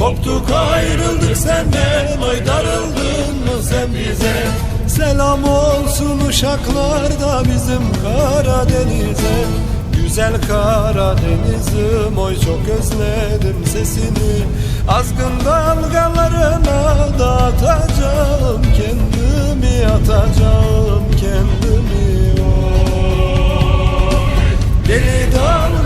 Koptuk ayrıldık senden Oy darıldın mı sen bize? Selam olsun uşaklarda bizim Karadeniz'e. Güzel Karadeniz'im oy çok özledim sesini. Azgın dalgalarına dağıtacağım Kendimi atacağım kendimi. Oy. Deli dalgalarına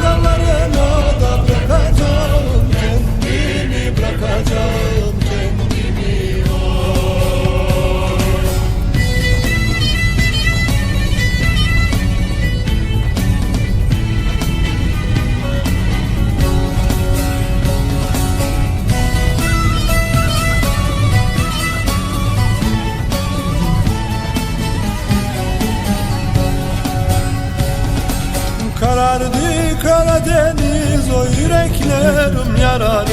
Karadeniz o yüreklerim yaralı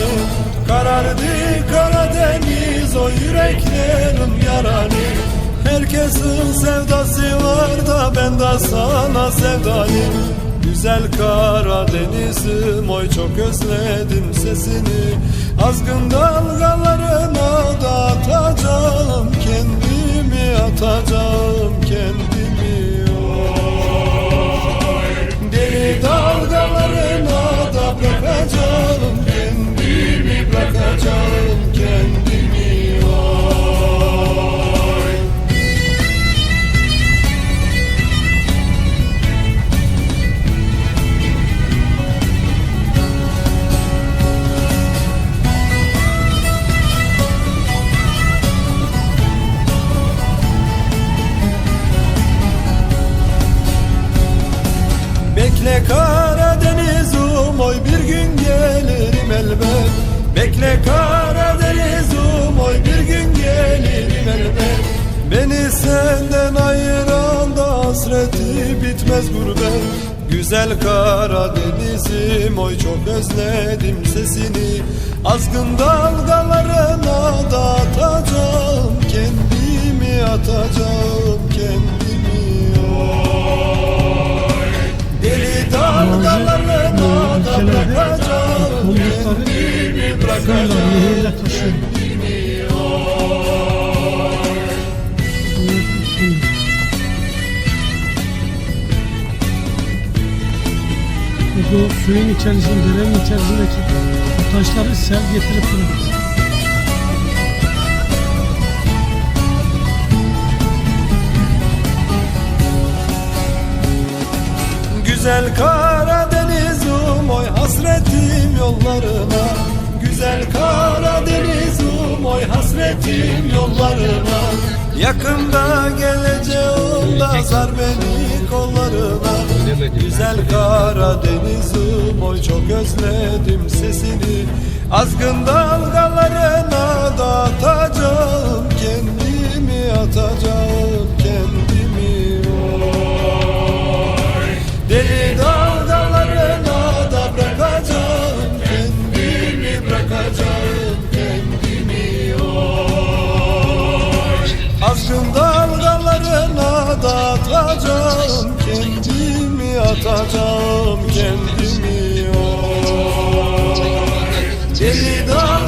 Karardı Karadeniz o yüreklerim yaralı Herkesin sevdası var da ben de sana sevdalıyım Güzel Karadeniz'im oy çok özledim sesini. Azgın dalgalarına da atacağım Kendimi atacağım senden ayıran da hasreti bitmez gurbet Güzel Karadeniz'im oy çok özledim sesini. Azgın dalgalarına da atacağım Kendimi atacağım kendimi. Oy Deli dalgalarına da bırakacağım Kendimi bırakacağım suyun içerisinde, derenin içerisindeki taşları sel getirip bırakıyor. Güzel Karadeniz'im oy hasretim yollarına Güzel Karadeniz'im oy hasretim yollarına Yakında geleceğim da sar beni kollarına. Güzel Karadeniz'im oy çok özledim sesini. Azgın dalgalarına da atacağım Kendimi atacağım kendimi Azgın dalgalarına da atacağım Kendimi atacağım kendimi oy Deli dalgalarına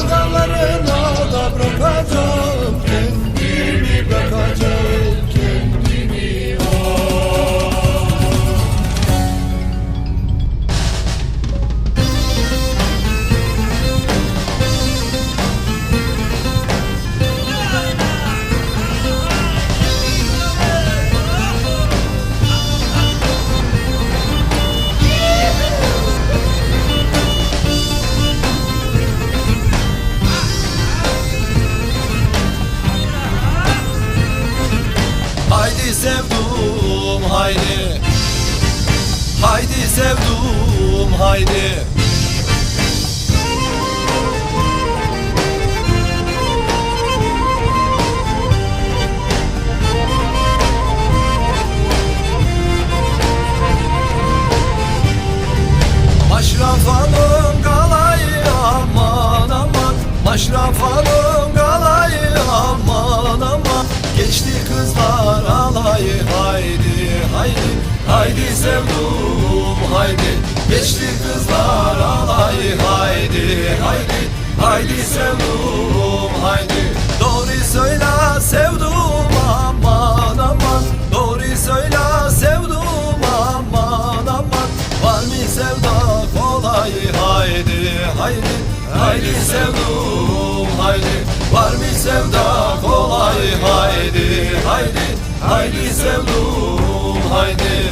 Maşrafalım galayı aman aman. Geçti kızlar alayı haydi haydi. Haydi sevdum haydi. Geçti kızlar alayı haydi haydi. Haydi sevdum haydi. Doğru söyle sevdum aman aman. Doğru söyle sevdum aman aman. Var mı sevda kolay haydi haydi Haydi sevdum haydi. Var mı sevda kolay haydi haydi. Haydi sevdum haydi.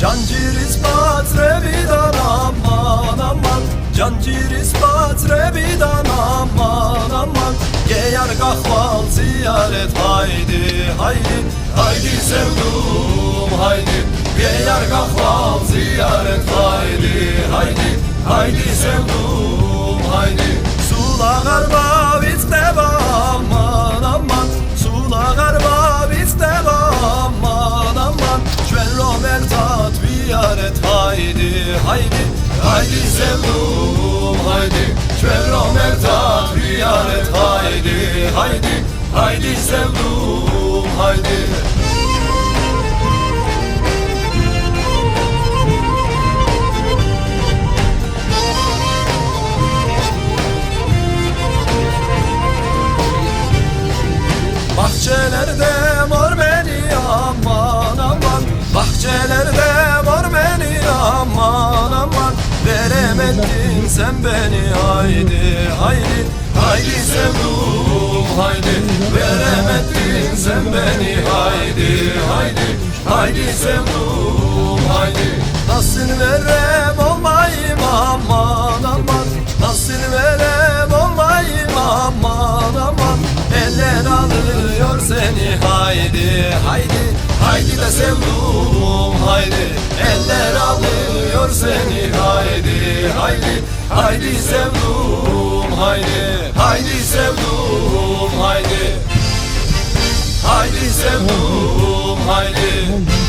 Cancir ispat revidan aman aman. Cancir ispat revidan aman aman Geyar kahval ziyaret haydi haydi. Haydi sevdum haydi. Geyar kahval ziyaret haydi haydi. Haydi sevdum haydi. Sula garba bitneba aman aman. Sula garba bitneba aman aman. Şven Robertat ziyaret haydi haydi. Haydi sevdum haydi Şven Robertat ziyaret haydi haydi Haydi sevdum haydi. Bahçelerde var beni aman aman. Bahçelerde var beni aman Veremedin sen beni haydi haydi. Haydi sevdum haydi. Veremedin sen beni haydi haydi. Haydi sevdum haydi. Nasıl verem olmayayım aman aman. Nasıl verem olmayayım aman aman Eller alıyor seni. Haydi haydi Haydi de sevdum haydi. Eller alıyor seni. Haydi haydi Haydi sevdum haydi. Haydi sevdum haydi. Haydi sevdum haydi. Tamam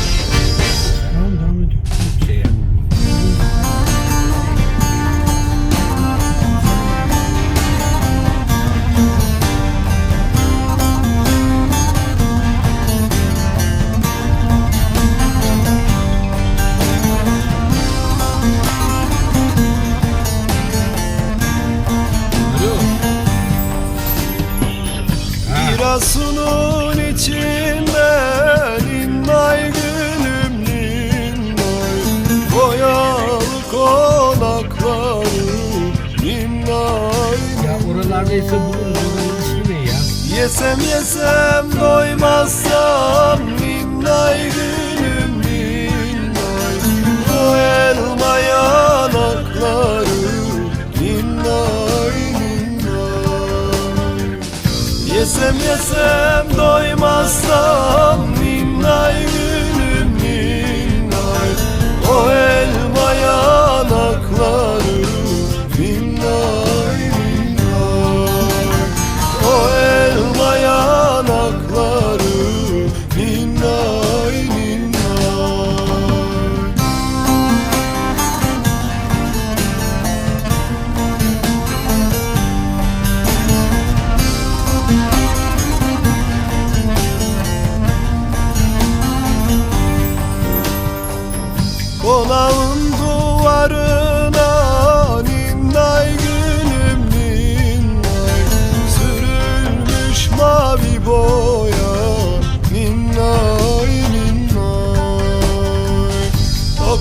Yesem yesem doymazsam Ninnay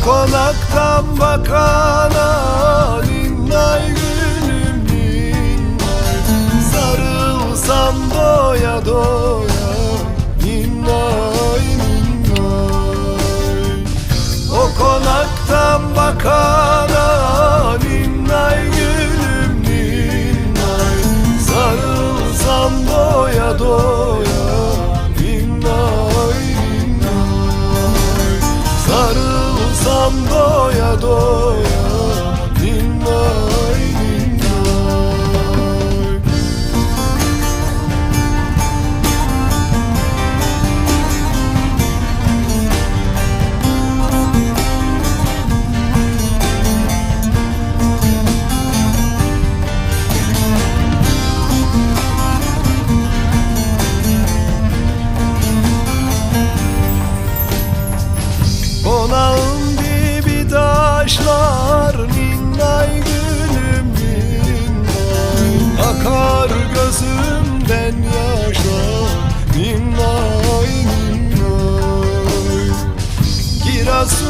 konaktan bakana ninnay gülüm ninnay Sarılsam doya doya ninnay ninnay o konaktan bakana ninnay gülüm ninnay Sarılsam doya doya doya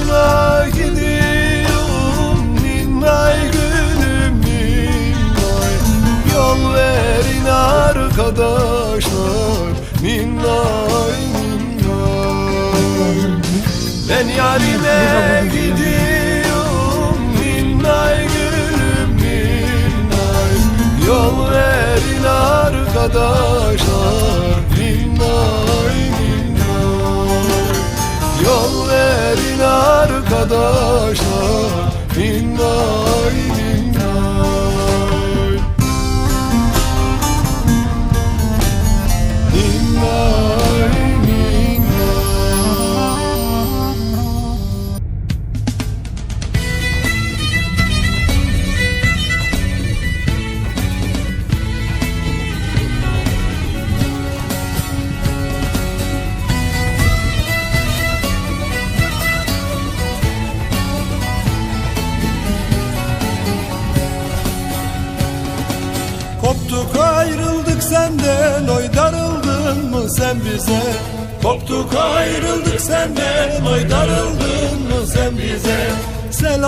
Giresun'a gidiyorum Ninnay gülüm ninnay Yol verin arkadaşlar Ninnay ninnay Ben yarime gidiyorum Ninnay gülüm ninnay Yol verin arkadaşlar arkadaşlar. Ninnay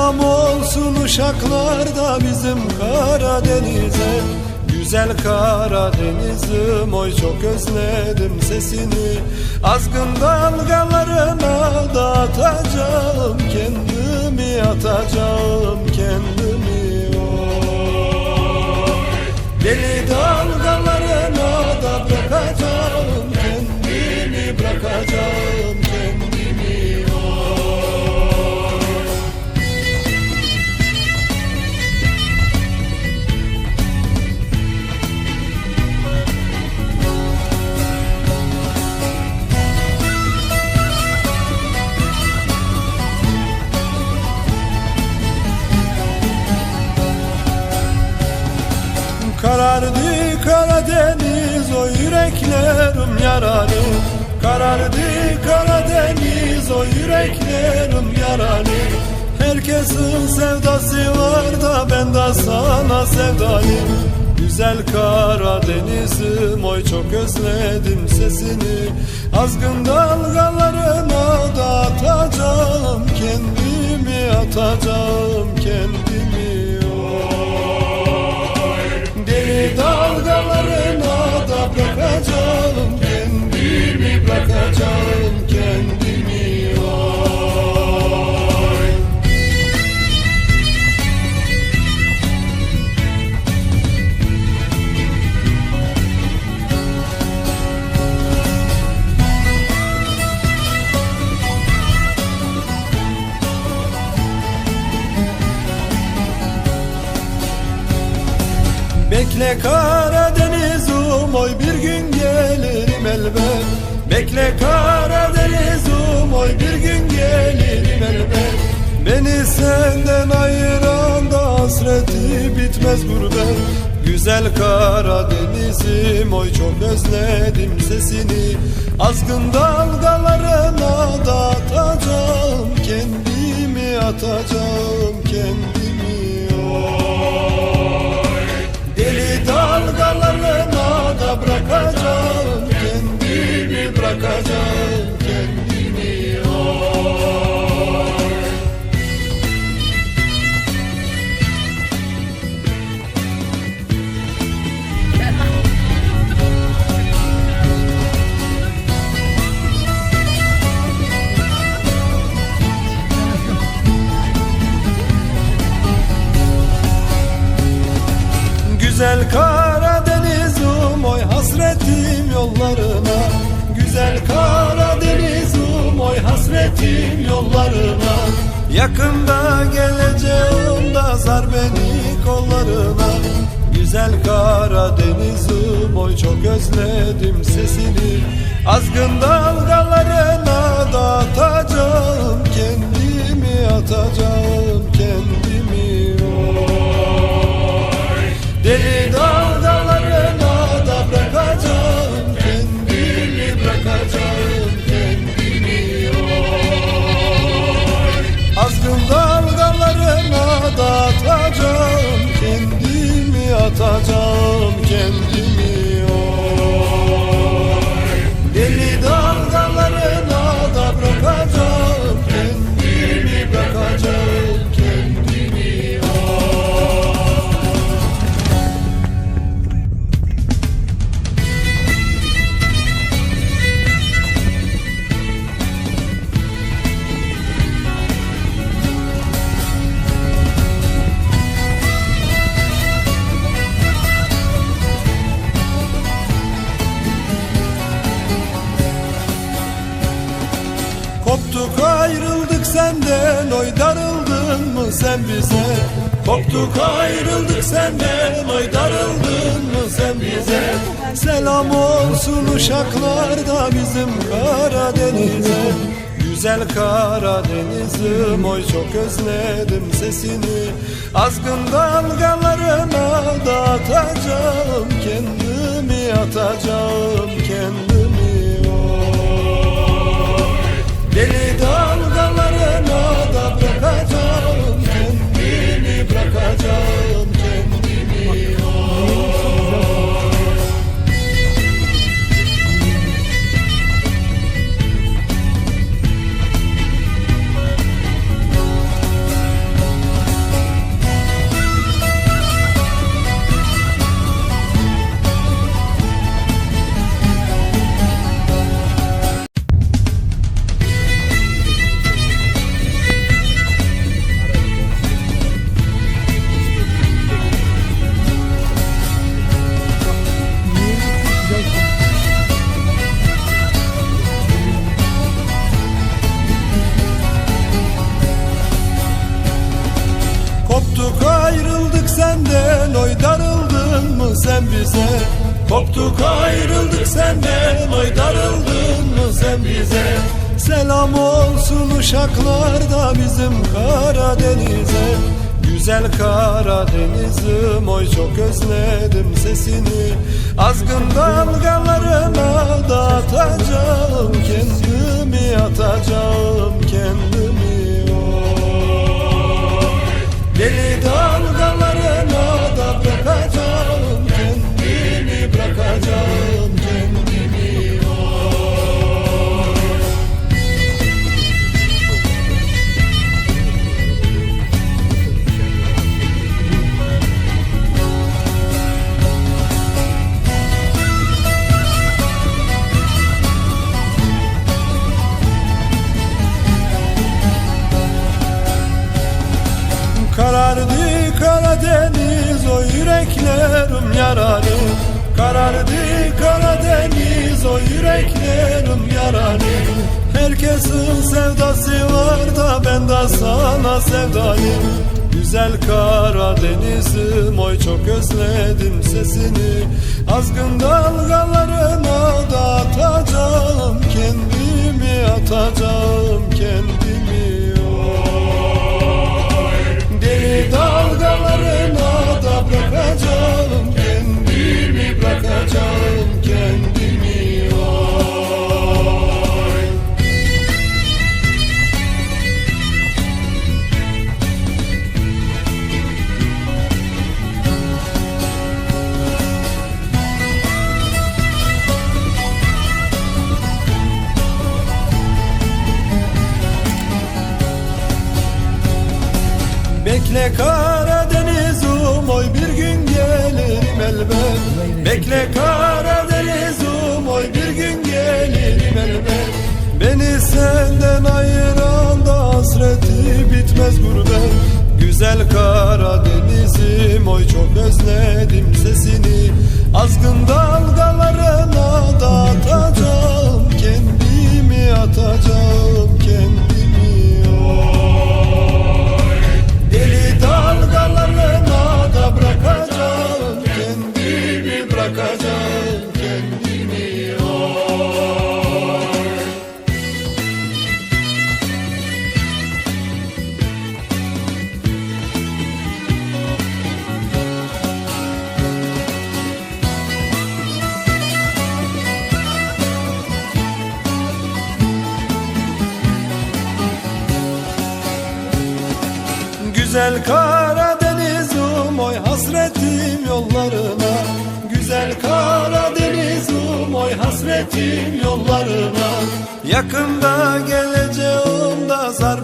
Selam olsun uşaklarda bizim Karadeniz'e. Güzel Karadeniz'im oy çok özledim sesini. Azgın dalgalarına da atacağım kendimi atacağım kendimi. Oy! Deli dalgalarına da bırakacağım kendimi bırakacağım Karardı Karadeniz o yüreklerim yaralı Karardı Karadeniz o yüreklerim yaralı Herkesin sevdası var da ben de sana sevdalıyım Güzel Karadeniz'im oy çok özledim sesini. Azgın dalgalarına da atacağım kendimi atacağım kendimi dalgalarına da bırakacağım kendimi bırakacağım kendimi Bekle Karadeniz'im oy bir gün gelirim elbet. Bekle Karadeniz'im oy bir gün gelirim elbet. Beni senden ayıran da hasreti bitmez gurbet. Güzel Karadeniz'im oy çok özledim sesini. Azgın dalgalarına da atacağım kendimi atacağım kendimi dalgalarına da bırakacağım kendimi bırakacağım hasretim yollarına. Yakında geleceğim da sar beni kollarına. Güzel Karadeniz'im oy çok özledim sesini. Azgın dalgalarına da atacağım kendimi atacağım kendimi. Oy. Deli dalgalarına uzaklarda bizim Karadeniz'e Güzel Karadeniz'im oy çok özledim sesini. Azgın dalgalarına dağıtacağım kendimi atacağım kendimi. Oy. Deli dalgalarına da bırakacağım kendimi bırakacağım. uçaklarda bizim Karadeniz'e Güzel Karadeniz'im oy çok özledim sesini. Azgın dalgalarına dağıtacağım kendimi atacağım kendimi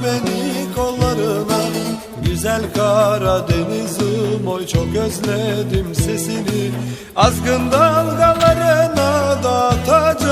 beni kollarına. Güzel Karadeniz'im oy çok özledim sesini. Azgın dalgalarına da tac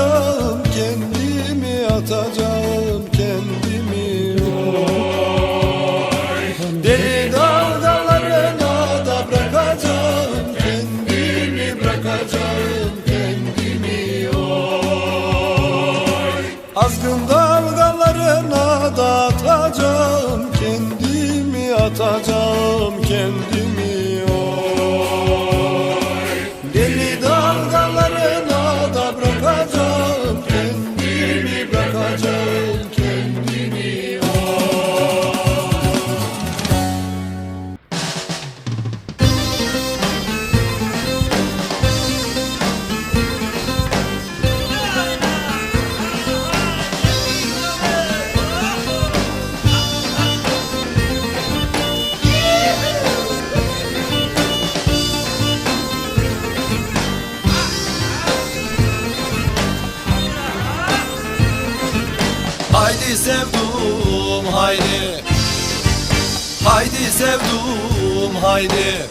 sevdum haydi.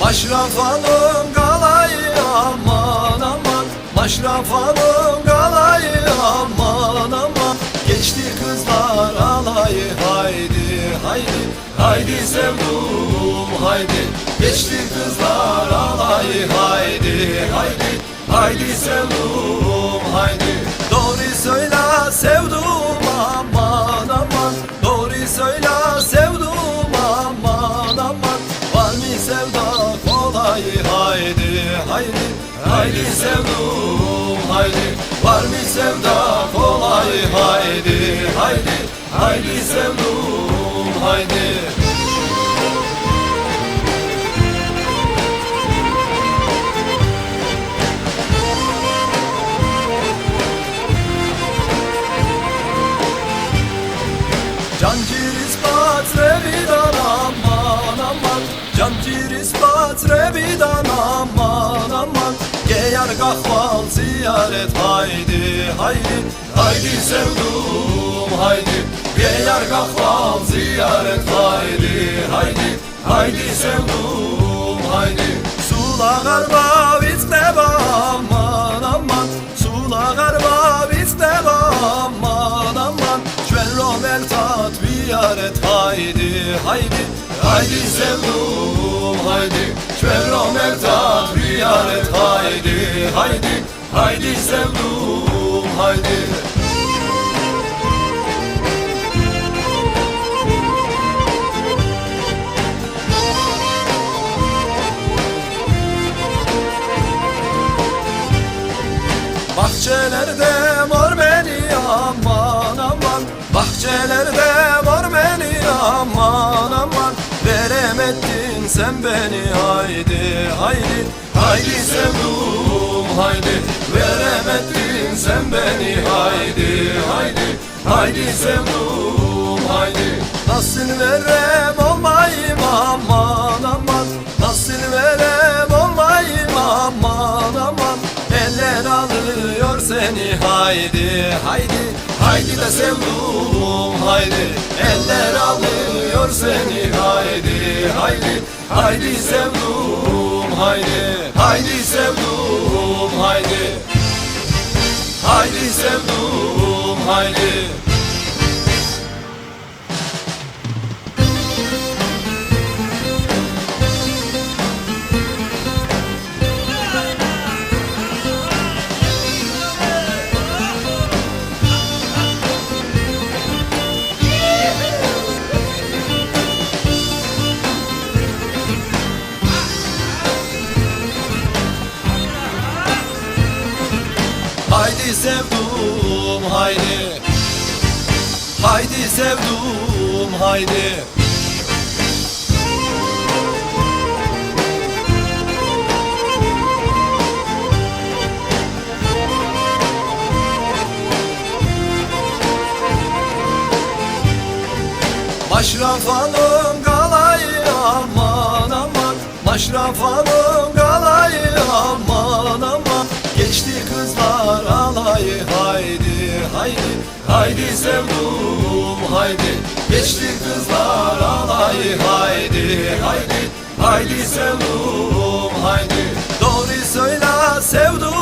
Maşrafanın galayı aman aman. Maşrafanın galayı aman aman. Geçti kızlar alayı haydi haydi sevdum haydi. Geçti kızlar alayı haydi haydi. Haydi sevdum haydi. Doğru söyle sevdum aman aman. Doğru söyle sevdum aman aman. Var mı sevda kolay haydi haydi. Haydi sevdum haydi. Var mı sevda kolay haydi haydi. Haydi sevdum haydi. Can ciris patrevidan aman aman. Can ciris patrevidan aman aman. Geyar kahval ziyaret haydi haydi. Haydi sevdum haydi Geyar kahval ziyaret haydi haydi Haydi sevdum haydi. Sula garba bitne aman aman. Sula garba bitne aman aman. Şven romel tat biyaret haydi haydi Haydi sevdum haydi. Şven romel tat biyaret haydi haydi Haydi sevdum haydi Bahçelerde var beni aman aman. Veremedin sen beni haydi haydi. Haydi sevdum haydi. Veremedin sen beni haydi haydi. Haydi sevdum haydi. Nasıl verem olmayayım aman aman seni haydi haydi. Haydi de sevdum haydi. Eller alıyor seni haydi haydi. Haydi sevdum haydi. Haydi sevdum haydi. Haydi sevdum haydi Haydi sevdum haydi. Maşrafanın galayı aman aman. Maşrafanın galayı aman aman. Geçti kızlar alayı haydi haydi sevdum haydi. Geçti kızlar alayı haydi haydi. Haydi sevdum haydi. Doğru söyle sevdum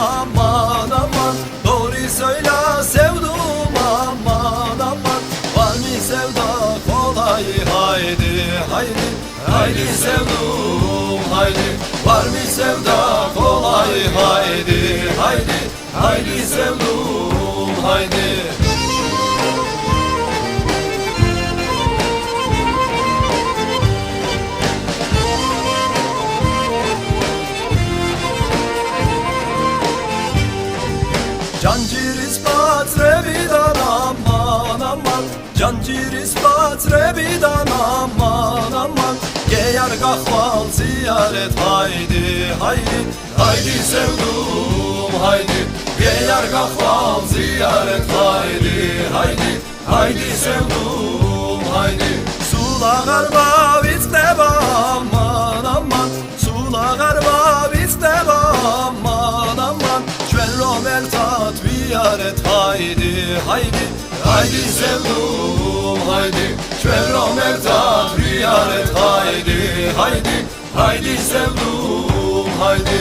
aman aman. Doğru söyle sevdum aman aman. Var mı sevda kolay? Haydi haydi. Haydi sevdum haydi. Var mı sevda kolay? Haydi Haydi. Haydi sevdum haydi. Cancir ispat revidan aman aman. Cancir ispat revidan aman aman. Geyar kahval ziyaret haydi haydi Haydi sevdum haydi Geyar kahval ziyaret haydi haydi Haydi sevdum haydi. Sula garba bizde aman aman. Sula garba bizde aman aman. Şverro meltat ziyaret haydi haydi Haydi sevdum haydi. Şverro meltat ziyaret haydi haydi Haydi sevdum haydi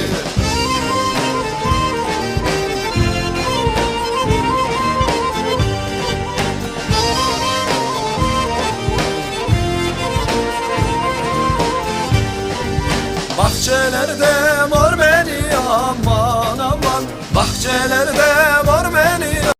Bahçelerde